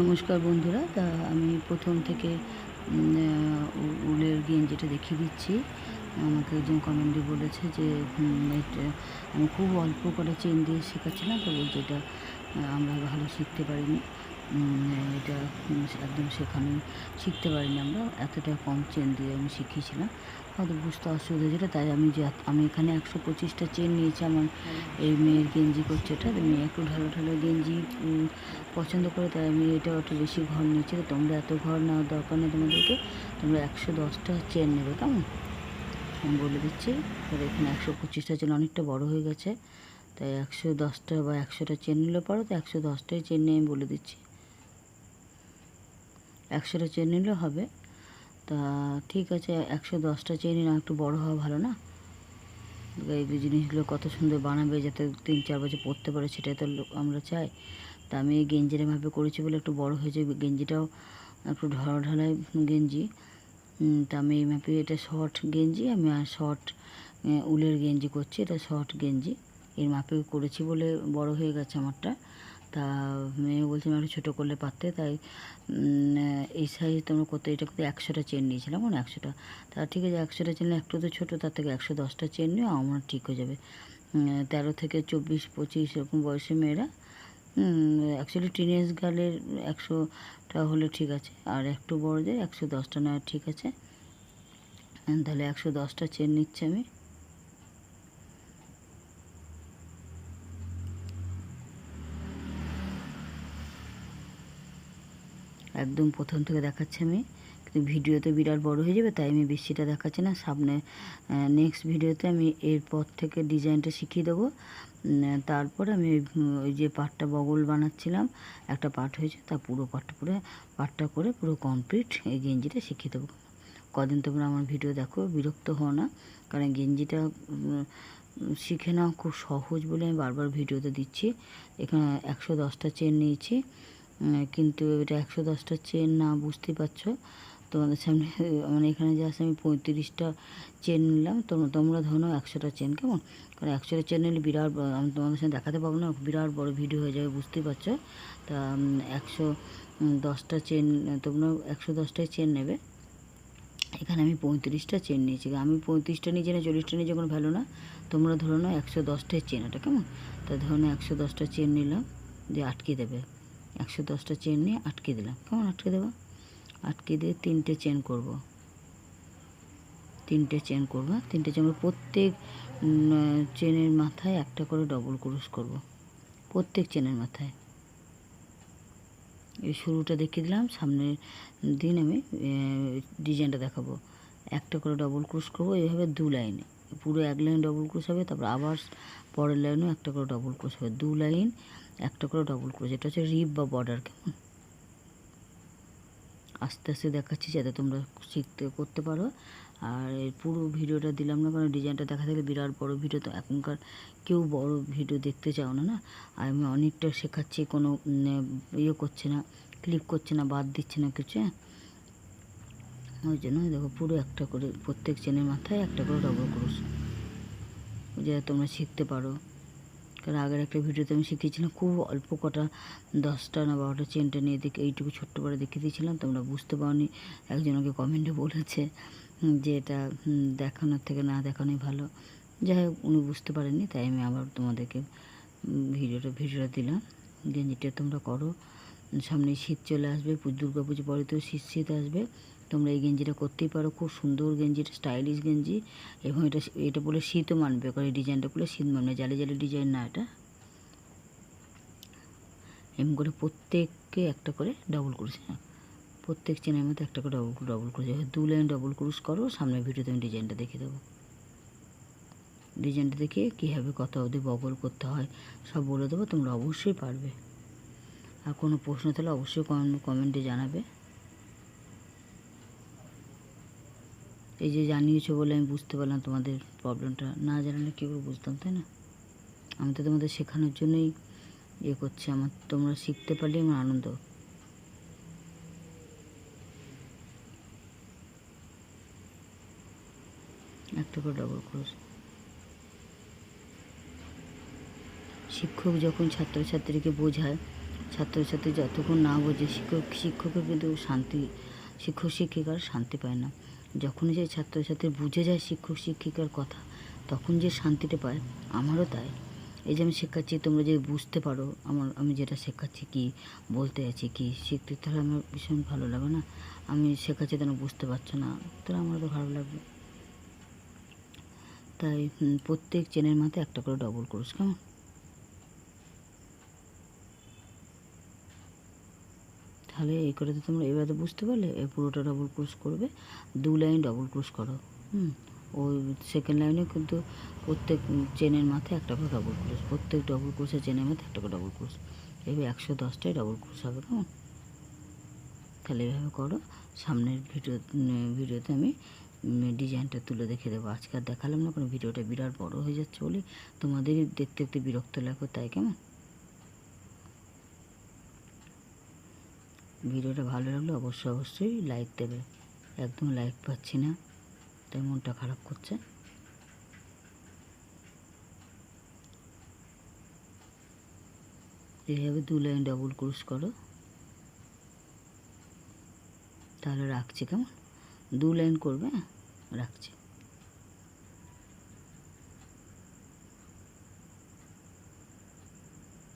নমস্কার বন্ধুরা, তা আমি প্রথম থেকে উলের গেঞ্জিটা দেখিয়ে দিচ্ছি। আমাকে একজন কমেন্টে বলেছে যে আমি খুব অল্প করে চেন দিয়ে শেখাচ্ছিলাম তো বলছে এটা আমরা ভালো শিখতে পারিনি এটা একদম শেখানো শিখতে পারিনি আমরা, এতটা কম চেন দিয়ে আমি শিখিয়েছিলাম। হয়তো বুঝতে অসুবিধা হয়েছিল তাই আমি যে আমি এখানে একশো পঁচিশটা চেন নিয়েছি আমার। এই মেয়ের গেঞ্জি করছে এটা মেয়ে একটু ঢালো ঢালো গেঞ্জি পছন্দ করে, তাই আমি এটা একটু বেশি ঘর নিয়েছি। তোমরা এত ঘর নেওয়ার দরকার নেই তোমাদেরকে, তোমরা একশো দশটা চেন নেবে, কেমন? আমি বলে দিচ্ছি, তাহলে এখানে একশো পঁচিশটা চেন অনেকটা বড় হয়ে গেছে। তাই একশো দশটা বা একশোটা চেন নিলে পারো, তো একশো দশটাই চেন নিয়ে আমি বলে দিচ্ছি। একশোটা চেন নিলে হবে তা ঠিক আছে, একশো দশটা চেন না একটু বড় হওয়া ভালো না? এই জিনিসগুলো কত সুন্দর বানাবে, যাতে তিন চার বছর পরতে পারে, সেটাই তো আমরা চাই। তা আমি এই গেঞ্জির ভাবে করেছি বলে একটু বড় হয়েছে, গেঞ্জিটাও একটু ঢালা ঢালাই গেঞ্জি। তা আমি এই মাপে এটা শর্ট গেঞ্জি, আমি আর শর্ট উলের গেঞ্জি করছি, এটা শর্ট গেঞ্জি। এর মাপে করেছি বলে বড় হয়ে গেছে আমারটা। তা মেয়ে বলছে, আমি একটু ছোটো করলে পারতে। তাই এই সাইজ তোমরা করতে, এটা করতে একশোটা চেন নিয়েছিলাম মানে একশোটা। তা ঠিক আছে, একশোটা চেন একটু তো ছোটো, তার থেকে একশো দশটা চেন নিও, আমার ঠিক হয়ে যাবে। তেরো থেকে চব্বিশ, পঁচিশ এরকম বয়সী মেয়েরা অ্যাকচুয়ালি টিনেজ গার্লের একশোটা হলে ঠিক আছে, আর একটু বড়দের একশো দশটা নেওয়া ঠিক আছে। তাহলে একশো দশটা চেন নিচ্ছি আমি। একদম প্রথম থেকে দেখাচ্ছি আমি। কিন্তু ভিডিওতে বিরাট বড় হয়ে যাবে তাই আমি বেশিটা দেখাচ্ছি না। সামনে নেক্সট ভিডিওতে আমি এরপর থেকে ডিজাইনটা শিখিয়ে দেবো। তারপর আমি ওই, যে পাটটা বগল বানাচ্ছিলাম একটা পাট হয়েছে তা পুরো পাটটা পুরো পাটটা করে পুরো কমপ্লিট এই গেঞ্জিটা শিখিয়ে দেবো। কদিন তোমরা আমার ভিডিও দেখো বিরক্ত হও না কারণ গেঞ্জিটা শিখে নাও খুব সহজ বলে আমি বারবার ভিডিওতে দিচ্ছি। এখানে একশো দশটা চেন নিয়েছি। কিন্তু এটা একশো দশটা চেন না বুঝতে পারছ। তোমাদের সামনে মানে এখানে যে আছে আমি পঁয়ত্রিশটা চেন নিলাম। তোমরা তোমরা ধরো একশোটা চেন কেমন? কারণ একশোটা চেন নিলে বিরাট আমি তোমাদের সামনে দেখাতে পারব না, বিরাট বড় ভিডিও হয়ে যাবে, বুঝতেই পারছ? তা একশো দশটা চেন তোমরা একশো দশটাই চেন নেবে। এখানে আমি পঁয়ত্রিশটা চেন নিয়েছি। আমি পঁয়ত্রিশটা নিয়েছি না চল্লিশটা নিয়েছি কোনো ভ্যালু না, তোমরা ধরো না একশো দশটাই চেন এটা কেমন? তা ধরো না একশো দশটা চেন নিলাম, দিয়ে আটকে দেবে। একশো দশটা চেন নিয়ে আটকে দিলাম। কেমন আটকে দেবো? আটকে দিয়ে তিনটে চেন করব। তিনটে চেন করব। তিনটে চেন। প্রত্যেক চেনের মাথায় একটা করে ডবল ক্রুশ করব। প্রত্যেক চেনের মাথায়। এই শুরুটা দেখিয়ে দিলাম। সামনের দিন আমি ডিজাইনটা দেখাবো। একটা করে ডবল ক্রুশ করব। এইভাবে দু লাইনে পুরো এক লাইন ডবল ক্রুশ হবে, তারপর আবার পরের লাইনেও একটা করে ডবল ক্রুশ হবে। দু লাইন একটা করে ডবল ক্রুশ এটা হচ্ছে রিপ বা বর্ডার কেমন আস্তে আস্তে দেখাচ্ছি যাতে তোমরা শিখতে, করতে পারো। আর পুরো ভিডিওটা দিলাম না, কারণ ডিজাইনটা দেখা থাকলে বিরাট বড় ভিডিও, তো এখনকার কেউ বড় ভিডিও দেখতে চাও না না? আর আমি অনেকটা শেখাচ্ছি, কোনো ইয়ে করছে না ক্লিক করছে না, বাদ দিচ্ছে না কিছু হ্যাঁ? ওই জন্য দেখো পুরো একটা করে, প্রত্যেক চেনের মাথায় একটা করে ডবল ক্রুশ যাতে তোমরা শিখতে পারো। কারণ আগের একটা ভিডিওতে আমি শিখিয়েছিলাম খুব অল্প কটা দশটা না বারোটা চেনটা নিয়ে দেখে এইটুকু ছোট্ট করে দেখে দিয়েছিলাম, তোমরা বুঝতে পারোনি। একজন ওকে কমেন্টে বলেছে যে এটা দেখানোর থেকে না দেখানোই ভালো। যাই হোক, উনি বুঝতে পারেননি, তাই আমি আবার তোমাদেরকে ভিডিওটা ভিডিওটা দিলাম। গেঞ্জিটা তোমরা করো। সামনে শীত চলে আসবে দুর্গা পুজো তো শীত শীত আসবে। তোমরা এই গেঞ্জিটা করতেই পারো, খুব সুন্দর গেঞ্জি, এটা স্টাইলিশ গেঞ্জি। এবং এটা এটা বলে শীতও মানবে, কারণ এই ডিজাইনটা করলে শীত মানবে, জালি জালি ডিজাইন না এটা। এম করে প্রত্যেককে একটা করে ডবল ক্রুশ হ্যাঁ। প্রত্যেক চেনের মধ্যে একটা করে ডবল ডবল এবার দু লাইন ডবল ক্রুশ করো, সামনের ভিডিওতে আমি ডিজাইনটা দেখে দেবো। ডিজাইনটা দেখে কীভাবে কত অবধি বগল করতে হয়, সব বলে দেবো, তোমরা অবশ্যই পারবে। আর কোনো প্রশ্ন থাকলে অবশ্যই কমেন্টে জানাবে। এই যে জানিয়েছো বলে আমি বুঝতে পারলাম তোমাদের প্রবলেমটা। না জানালে কী করে বুঝতাম, তাই না? আমি তো তোমাদের শেখানোর জন্যই ইয়ে করছি। আমার তোমরা শিখতে পারলে আমার আনন্দ। একটা করে ডবল ক্রোশ শিক্ষক যখন ছাত্রছাত্রীকে বোঝায় ছাত্রছাত্রী যতক্ষণ না বোঝে, শিক্ষক শিক্ষকের কিন্তু শান্তি, শিক্ষক শিক্ষিকার শান্তি পায় না। যখন যে ছাত্রছাত্রী বুঝে যায় শিক্ষক শিক্ষিকার কথা, তখন যে শান্তিটা পায়, আমারও তাই। এই যে আমি শেখাচ্ছি, তোমরা যে বুঝতে পারো, আমার আমি যেটা শেখাচ্ছি কি, বলতে আছি কি, শিখতে তাহলে আমার ভীষণ ভালো লাগে না? আমি শেখাচ্ছি তোমরা বুঝতে পারছ না, তাহলে আমারও তো ভালো লাগবে। তাই প্রত্যেক চেনের মাথায় একটা করে ডবল কোর্স, কেমন? তাহলে এই করে তো তোমরা এবার তো বুঝতে পারলে এই পুরোটা ডবল ক্রোশ করবে, দু লাইন ডবল ক্রোশ করো, হুম? ওই সেকেন্ড লাইনে কিন্তু প্রত্যেক চেনের মাথায় একটা করে ডবল ক্রোশ প্রত্যেক ডবল ক্রোশের চেনের মাথায় একটা করে ডবল ক্রোশ এবার একশো দশটায় ডবল ক্রোশ হবে, কেমন? তাহলে এভাবে করো, সামনের ভিডিও, ভিডিওতে আমি ডিজাইনটা তুলে দেখে দেবো। আজকে আর দেখালাম না, কারণ ভিডিওটা বিরাট বড় হয়ে যাচ্ছে বলে তোমাদেরই দেখতে দেখতে বিরক্ত লাগবে, তাই কেমন? ভিডিওটা ভালো লাগলে অবশ্যই অবশ্যই লাইক দেবে। একদম লাইক পাচ্ছি না, তাই মনটা খারাপ করছে। এইভাবে দু লাইন ডবল ক্রুশ করো। তাহলে রাখছি কেমন? দু লাইন করবে হ্যাঁ? রাখছি।